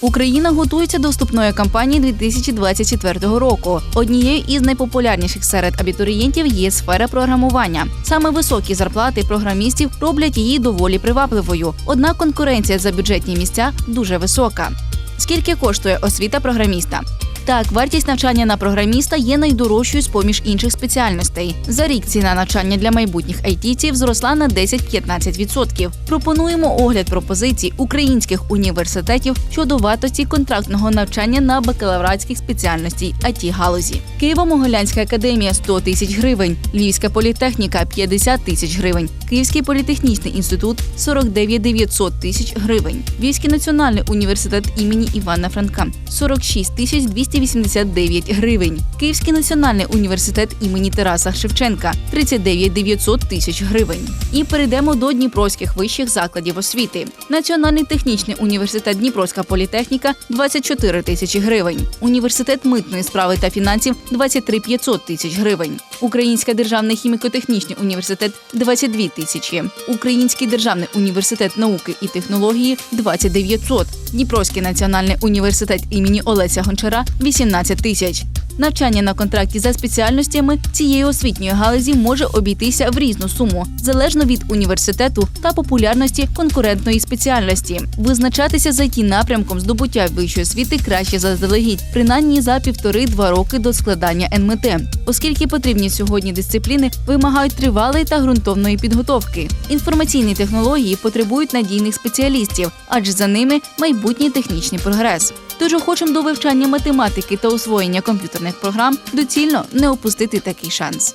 Україна готується до вступної кампанії 2024 року. Однією із найпопулярніших серед абітурієнтів є сфера програмування. Саме високі зарплати програмістів роблять її доволі привабливою. Однак конкуренція за бюджетні місця дуже висока. Скільки коштує освіта програміста? Так, вартість навчання на програміста є найдорожчою з поміж інших спеціальностей. За рік ціна навчання для майбутніх айтівців зросла на 10-15%. Пропонуємо огляд пропозицій українських університетів щодо вартості контрактного навчання на бакалавратських спеціальностей it галузі. Києво-Могилянська академія 100 тисяч гривень, Львівська політехніка 50 тисяч гривень, Київський політехнічний інститут 49 900 тисяч гривень, Львівський національний університет імені Івана Франка 46 тисяч 289 гривень, Київський національний університет імені Тараса Шевченка 39 900 тисяч гривень. І перейдемо до дніпровських вищих закладів освіти. Національний технічний університет Дніпровська політехніка 24 тисячі гривень, університет митної справи та фінансів 23 500 тисяч гривень, Український державний хіміко-технічний університет 22 тисячі, Український державний університет науки і технології 20 900, Дніпровський національний університет імені Олеся Гончара 18 тисяч. Навчання на контракті за спеціальностями цієї освітньої галузі може обійтися в різну суму залежно від університету та популярності конкурентної спеціальності. Визначатися за ті напрямком здобуття вищої освіти краще заздалегідь, принаймні за півтори-два роки до складання НМТ, оскільки потрібні сьогодні дисципліни вимагають тривалої та ґрунтовної підготовки. Інформаційні технології потребують надійних спеціалістів, адже за ними майбутній технічний прогрес. Тож охочим до вивчання математики та освоєння комп'ютерних програм доцільно не опустити такий шанс.